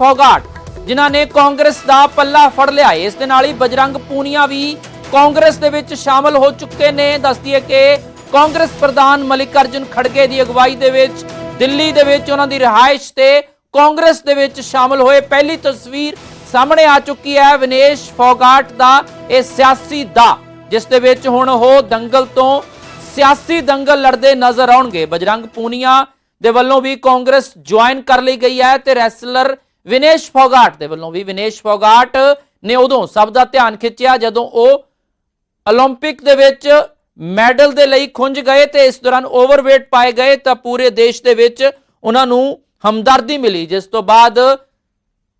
ਫੋਗਾਟ, ਜਿਨ੍ਹਾਂ ਨੇ ਕਾਂਗਰਸ ਦਾ ਪੱਲਾ ਫੜ ਲਿਆ। ਹੈ। ਇਸ ਦੇ ਨਾਲ ਹੀ ਬਜਰੰਗ ਪੂਨੀਆ ਵੀ ਕਾਂਗਰਸ ਦੇ ਵਿੱਚ ਸ਼ਾਮਲ ਹੋ ਚੁੱਕੇ ਨੇ। ਦੱਸਦੀ ਹੈ ਕਿ ਕਾਂਗਰਸ ਪ੍ਰਧਾਨ ਮਲਿਕ ਅਰਜੁਨ ਖੜਗੇ ਦੀ ਅਗਵਾਈ ਦੇ ਵਿੱਚ, ਦਿੱਲੀ ਦੇ ਵਿੱਚ ਉਹਨਾਂ ਦੀ ਰਿਹਾਇਸ਼ ਤੇ ਕਾਂਗਰਸ ਦੇ ਵਿੱਚ ਸ਼ਾਮਲ ਹੋਏ। ਪਹਿਲੀ ਤਸਵੀਰ ਸਾਹਮਣੇ ਆ ਚੁੱਕੀ ਹੈ ਵਿਨੇਸ਼ ਫੋਗਾਟ ਦਾ, ਇਹ ਸਿਆਸੀ ਦਾ, ਜਿਸ ਦੇ ਵਿੱਚ ਹੁਣ ਉਹ ਦੰਗਲ ਤੋਂ ਸਿਆਸੀ ਦੰਗਲ ਲੜਦੇ ਨਜ਼ਰ ਆਉਣਗੇ। ਬਜਰੰਗ ਪੂਨੀਆ ਦੇ ਵੱਲੋਂ ਵੀ ਕਾਂਗਰਸ ਜੁਆਇਨ ਕਰ ਲਈ ਗਈ ਹੈ ਤੇ ਰੈਸਲਰ ਵਿਨੇਸ਼ ਫੋਗਾਟ ਦੇ ਵੱਲੋਂ ਵੀ ਵਿਨੇਸ਼ ਫੋਗਾਟ ਨੇ ਉਦੋਂ ਸਭ ਦਾ ਧਿਆਨ ਖਿੱਚਿਆ ਜਦੋਂ ਉਹ 올림픽 ਦੇ ਵਿੱਚ ਮੈਡਲ ਦੇ ਲਈ ਖੁੰਝ ਗਏ ਤੇ ਇਸ ਦੌਰਾਨ ਓਵਰਵੇਟ ਪਾਏ ਗਏ ਤਾਂ ਪੂਰੇ ਦੇਸ਼ ਦੇ ਵਿੱਚ ਉਹਨਾਂ ਨੂੰ ਹਮਦਰਦੀ ਮਿਲੀ ਜਿਸ ਤੋਂ ਬਾਅਦ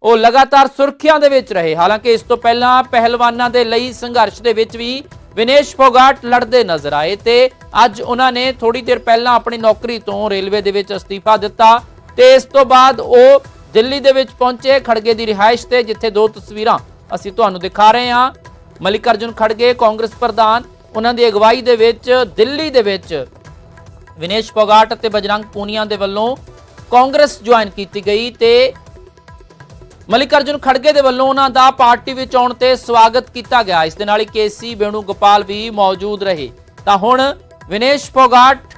ਉਹ ਲਗਾਤਾਰ ਸੁਰਖੀਆਂ ਦੇ ਵਿੱਚ ਰਹੇ ਹਾਲਾਂਕਿ ਇਸ ਤੋਂ ਪਹਿਲਾਂ ਪਹਿਲਵਾਨਾਂ ਦੇ ਲਈ ਸੰਘਰਸ਼ ਦੇ ਵਿੱਚ ਵੀ ਵਿਨੇਸ਼ ਫੋਗਾਟ ਲੜਦੇ ਨਜ਼ਰ ਆਏ ਤੇ ਅੱਜ ਉਹਨਾਂ ਨੇ ਥੋੜੀ ਦੇਰ ਪਹਿਲਾਂ ਆਪਣੀ ਨੌਕਰੀ ਤੋਂ ਰੇਲਵੇ ਦੇ ਵਿੱਚ ਅਸਤੀਫਾ ਦਿੱਤਾ ਤੇ ਇਸ ਤੋਂ ਬਾਅਦ ਉਹ ਦਿੱਲੀ ਦੇ ਵਿੱਚ ਪਹੁੰਚੇ ਖੜਗੇ ਦੀ ਰਿਹਾਇਸ਼ ਤੇ, ਜਿੱਥੇ ਦੋ ਤਸਵੀਰਾਂ ਅਸੀਂ ਤੁਹਾਨੂੰ ਦਿਖਾ ਰਹੇ ਹਾਂ। ਮਲਿਕ ਅਰਜੁਨ ਖੜਗੇ, ਕਾਂਗਰਸ ਪ੍ਰਧਾਨ, ਉਹਨਾਂ ਦੀ ਅਗਵਾਈ ਦੇ ਵਿੱਚ, ਦਿੱਲੀ ਦੇ ਵਿੱਚ ਵਿਨੇਸ਼ ਫੋਗਾਟ ਅਤੇ ਬਜਰੰਗ ਪੂਨੀਆ ਦੇ ਵੱਲੋਂ ਕਾਂਗਰਸ ਜੁਆਇਨ ਕੀਤੀ ਗਈ ਤੇ ਮਲਿਕ ਅਰਜੁਨ ਖੜਗੇ ਦੇ ਵੱਲੋਂ ਉਹਨਾਂ ਦਾ ਪਾਰਟੀ ਵਿੱਚ ਆਉਣ ਤੇ ਸਵਾਗਤ ਕੀਤਾ ਗਿਆ। ਇਸ ਦੇ ਨਾਲ ਹੀ ਕੇਸੀ ਬੇਣੂ ਗੋਪਾਲ ਵੀ ਮੌਜੂਦ ਰਹੇ। ਤਾਂ ਹੁਣ ਵਿਨੇਸ਼ ਫੋਗਾਟ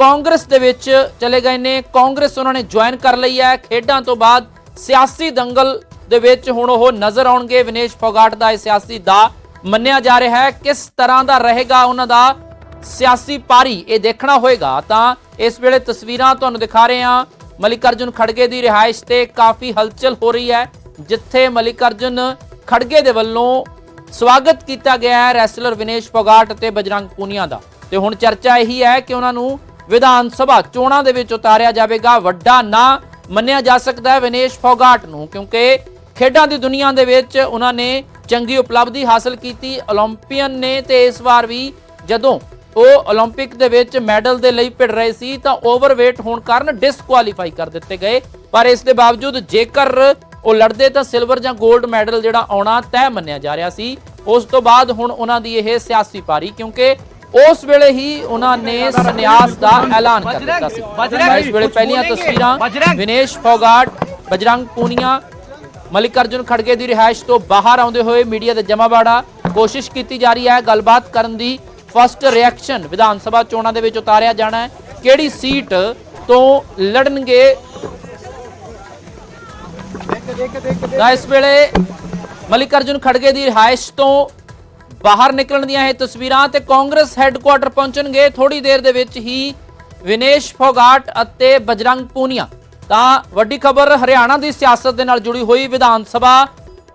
ਕਾਂਗਰਸ ਦੇ ਵਿੱਚ ਚਲੇ ਗਏ ਨੇ। ਕਾਂਗਰਸ ਉਹਨਾਂ ਨੇ ਜੁਆਇਨ ਕਰ ਲਈ ਹੈ। ਖੇਡਾਂ ਤੋਂ ਬਾਅਦ ਸਿਆਸੀ ਦੰਗਲ ਦੇ ਵਿੱਚ ਹੁਣ ਉਹ ਨਜ਼ਰ ਆਉਣਗੇ। ਵਿਨੇਸ਼ ਫੋਗਾਟ ਦਾ ਇਹ ਸਿਆਸੀ ਦਾ ਮੰਨਿਆ ਜਾ ਰਿਹਾ ਹੈ। ਕਿਸ ਤਰ੍ਹਾਂ ਦਾ ਰਹੇਗਾ ਉਹਨਾਂ ਦਾ ਸਿਆਸੀ ਪਾਰੀ? ਇਹ ਦੇਖਣਾ ਹੋਏਗਾ। ਤਾਂ ਇਸ ਵੇਲੇ ਤਸਵੀਰਾਂ ਤੁਹਾਨੂੰ ਦਿਖਾ ਰਹੇ ਹਾਂ। ਮਲਿਕ ਅਰਜੁਨ ਖੜਗੇ ਦੀ ਰਿਹਾਇਸ਼ ਤੇ ਕਾਫੀ ਹਲਚਲ ਹੋ ਰਹੀ ਹੈ, ਜਿੱਥੇ ਮਲਿਕ ਅਰਜੁਨ ਖੜਗੇ ਦੇ ਵੱਲੋਂ ਸਵਾਗਤ ਕੀਤਾ ਗਿਆ ਹੈ ਰੈਸਲਰ ਵਿਨੇਸ਼ ਫੋਗਾਟ ਅਤੇ ਬਜਰੰਗ ਪੂਨੀਆ ਦਾ। ਤੇ ਹੁਣ ਚਰਚਾ ਇਹੀ ਹੈ ਕਿ ਉਹਨਾਂ ਨੂੰ ਵਿਧਾਨ ਸਭਾ ਚੋਣਾਂ ਦੇ ਵਿੱਚ ਉਤਾਰਿਆ ਜਾਵੇਗਾ। ਵੱਡਾ ਨਾਂ ਮੰਨਿਆ ਜਾ ਸਕਦਾ ਹੈ ਵਿਨੇਸ਼ ਫੋਗਾਟ ਨੂੰ, ਕਿਉਂਕਿ ਖੇਡਾਂ ਦੀ ਦੁਨੀਆ ਦੇ ਵਿੱਚ ਉਹਨਾਂ ਨੇ ਚੰਗੀ ਉਪਲਬਧੀ ਹਾਸਲ ਕੀਤੀ। 올림픽ਨ ਨੇ ਤੇ ਇਸ ਵਾਰ ਵੀ ਜਦੋਂ ਉਹ 올림픽 ਦੇ ਵਿੱਚ ਮੈਡਲ ਦੇ ਲਈ ਭਿੜ ਰਹੇ ਸੀ, ਤਾਂ ਓਵਰਵੇਟ ਹੋਣ ਕਾਰਨ ਡਿਸਕੁਆਲੀਫਾਈ ਕਰ ਦਿੱਤੇ ਗਏ। ਪਰ ਇਸ ਦੇ ਬਾਵਜੂਦ ਜੇਕਰ ਉਹ ਲੜਦੇ, ਤਾਂ ਸਿਲਵਰ ਜਾਂ 골ਡ ਮੈਡਲ ਜਿਹੜਾ ਆਉਣਾ ਤੈਅ ਮੰਨਿਆ ਜਾ ਰਿਹਾ ਸੀ। ਉਸ ਤੋਂ ਬਾਅਦ ਹੁਣ ਉਹਨਾਂ ਦੀ ਇਹ ਸਿਆਸੀ ਪਾਰੀ, ਕਿਉਂਕਿ ਉਸ ਵੇਲੇ ਹੀ ਉਹਨਾਂ ਨੇ ਸੰਨਿਆਸ ਦਾ ਐਲਾਨ ਕਰ ਦਿੱਤਾ ਸੀ। ਇਸ ਵੇਲੇ ਪਹਿਲੀਆਂ ਤਸਵੀਰਾਂ ਵਿਨੇਸ਼ ਫੋਗਾਟ ਬਜਰੰਗ ਪੂਨੀਆ ਮਲਿਕ ਅਰਜੁਨ ਖੜਗੇ ਦੀ ਰਿਹਾਇਸ਼ ਤੋਂ ਬਾਹਰ ਆਉਂਦੇ ਹੋਏ ਮੀਡੀਆ ਦੇ ਜਮਾਵਾੜਾ ਕੋਸ਼ਿਸ਼ ਕੀਤੀ ਜਾ ਰਹੀ ਹੈ ਗੱਲਬਾਤ ਕਰਨ ਦੀ। ਫਸਟ ਰਿਐਕਸ਼ਨ ਵਿਧਾਨ ਸਭਾ ਚੋਣਾਂ ਦੇ ਵਿੱਚ ਉਤਾਰਿਆ ਜਾਣਾ ਹੈ। ਕਿਹੜੀ ਸੀਟ ਤੋਂ ਲੜਨਗੇ? ਇਸ ਵੇਲੇ ਮਲਿਕ ਅਰਜੁਨ ਖੜਗੇ ਦੀ ਰਿਹਾਇਸ਼ ਤੋਂ ਬਾਹਰ ਨਿਕਲਣ ਦੀਆਂ ਇਹ ਤਸਵੀਰਾਂ ਤੇ ਕਾਂਗਰਸ ਹੈੱਡਕੁਆਟਰ ਪਹੁੰਚਣਗੇ। ਥੋੜੀ ਦੇਰ ਦੇ ਵਿੱਚ ਹੀ ਵਿਨੇਸ਼ ਫੋਗਾਟ ਅਤੇ ਬਜਰੰਗ ਪੂਨੀਆ। ਤਾਂ ਵੱਡੀ ਖਬਰ ਹਰਿਆਣਾ ਦੀ ਸਿਆਸਤ ਦੇ ਨਾਲ ਜੁੜੀ ਹੋਈ ਵਿਧਾਨ ਸਭਾ।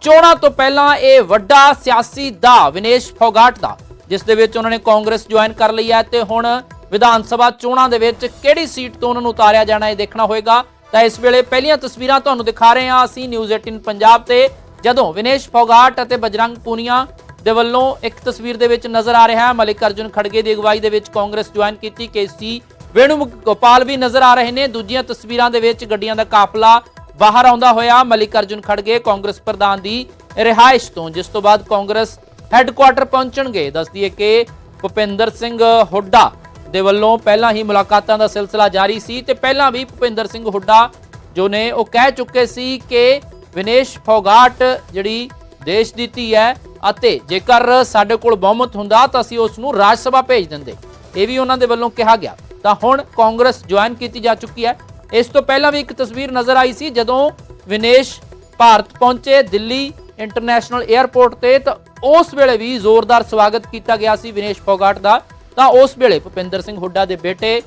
ਚੋਣਾਂ ਤੋਂ ਪਹਿਲਾਂ ਇਹ ਵੱਡਾ ਸਿਆਸੀ ਦਾ ਵਿਨੇਸ਼ ਫੋਗਾਟ ਦਾ, ਜਿਸ ਦੇ ਵਿੱਚ ਉਹਨਾਂ ਨੇ ਕਾਂਗਰਸ ਜੁਆਇਨ ਕਰ ਲਈ ਹੈ ਤੇ ਹੁਣ ਵਿਧਾਨ ਸਭਾ ਚੋਣਾਂ ਦੇ ਵਿੱਚ ਕਿਹੜੀ ਸੀਟ ਤੋਂ ਉਹਨਾਂ ਨੂੰ ਉਤਾਰਿਆ ਜਾਣਾ ਇਹ ਦੇਖਣਾ ਹੋਏਗਾ। ਤਾਂ ਇਸ ਵੇਲੇ ਪਹਿਲੀਆਂ ਤਸਵੀਰਾਂ ਤੁਹਾਨੂੰ ਦਿਖਾ ਰਹੇ ਹਾਂ ਅਸੀਂ ਨਿਊਜ਼ 18 ਪੰਜਾਬ ਤੇ। ਜਦੋਂ ਵਿਨੇਸ਼ ਫੋਗਾਟ ਅਤੇ ਬਜਰੰਗ ਪੂਨੀਆ ਦੇ ਵੱਲੋਂ ਇੱਕ ਤਸਵੀਰ ਦੇ ਵਿੱਚ ਨਜ਼ਰ ਆ ਰਿਹਾ ਹੈ। ਮਲਿਕ ਅਰਜੁਨ ਖੜਗੇ ਦੀ ਅਗਵਾਈ ਦੇ ਵਿੱਚ ਕਾਂਗਰਸ ਜੁਆਇਨ ਕੀਤੀ। ਕੇਸੀ ਵੇਣੂ ਗੋਪਾਲ ਵੀ ਨਜ਼ਰ ਆ ਰਹੇ ਨੇ। ਦੂਜੀਆਂ ਤਸਵੀਰਾਂ ਦੇ ਵਿੱਚ ਗੱਡੀਆਂ ਦਾ ਕਾਫਲਾ ਬਾਹਰ ਆਉਂਦਾ ਹੋਇਆ। ਮਲਿਕ ਅਰਜੁਨ ਖੜਗੇ ਕਾਂਗਰਸ ਪ੍ਰਧਾਨ ਦੀ ਰਿਹਾਇਸ਼ ਤੋਂ, ਜਿਸ ਤੋਂ ਬਾਅਦ ਕਾਂਗਰਸ ਹੈੱਡਕੁਆਟਰ ਪਹੁੰਚਣਗੇ। ਦੱਸਦੀ ਹੈ ਕਿ ਭੁਪਿੰਦਰ ਸਿੰਘ ਹੁੱਡਾ ਦੇ ਵੱਲੋਂ ਪਹਿਲਾਂ ਹੀ ਮੁਲਾਕਾਤਾਂ ਦਾ ਸਿਲਸਿਲਾ ਜਾਰੀ ਸੀ ਤੇ ਪਹਿਲਾਂ ਵੀ ਭੁਪਿੰਦਰ ਸਿੰਘ ਹੁੱਡਾ ਜੋ ਨੇ ਉਹ ਕਹਿ ਚੁੱਕੇ ਸੀ ਕਿ ਵਿਨੇਸ਼ ਫੋਗਾਟ ਜਿਹੜੀ ਦੇਸ਼ ਦੀ ਧੀ ਹੈ ਅਤੇ ਜੇਕਰ ਸਾਡੇ ਕੋਲ ਬਹੁਮਤ ਹੁੰਦਾ ਤਾਂ ਅਸੀਂ ਉਸ ਨੂੰ ਰਾਜ ਸਭਾ ਭੇਜ ਦਿੰਦੇ। ਇਹ ਵੀ ਉਹਨਾਂ ਦੇ ਵੱਲੋਂ ਕਿਹਾ ਗਿਆ। ਤਾਂ ਹੁਣ ਕਾਂਗਰਸ ਜੁਆਇਨ ਕੀਤੀ ਜਾ ਚੁੱਕੀ ਹੈ। ਇਸ ਤੋਂ ਪਹਿਲਾਂ ਵੀ ਇੱਕ ਤਸਵੀਰ ਨਜ਼ਰ ਆਈ ਸੀ ਜਦੋਂ ਵਿਨੇਸ਼ ਭਾਰਤ ਪਹੁੰਚੇ ਦਿੱਲੀ ਇੰਟਰਨੈਸ਼ਨਲ 에ਅਰਪੋਰਟ ਤੇ ਤਾਂ ਉਸ ਵੇਲੇ ਵੀ ਜ਼ੋਰਦਾਰ ਸਵਾਗਤ ਕੀਤਾ ਗਿਆ ਸੀ ਵਿਨੇਸ਼ ਫੋਗਾਟ ਦਾ। ਤਾਂ ਉਸ ਵੇਲੇ ਭੁਪਿੰਦਰ ਸਿੰਘ ਹੁੱਡਾ ਦੇ ਬੇਟੇ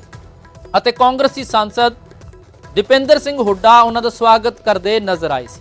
ਅਤੇ ਕਾਂਗਰਸੀ ਸਾਂਸਦ ਦੀਪਿੰਦਰ ਸਿੰਘ ਹੁੱਡਾ ਉਹਨਾਂ ਦਾ ਸਵਾਗਤ ਕਰਦੇ ਨਜ਼ਰ ਆਏ ਸੀ।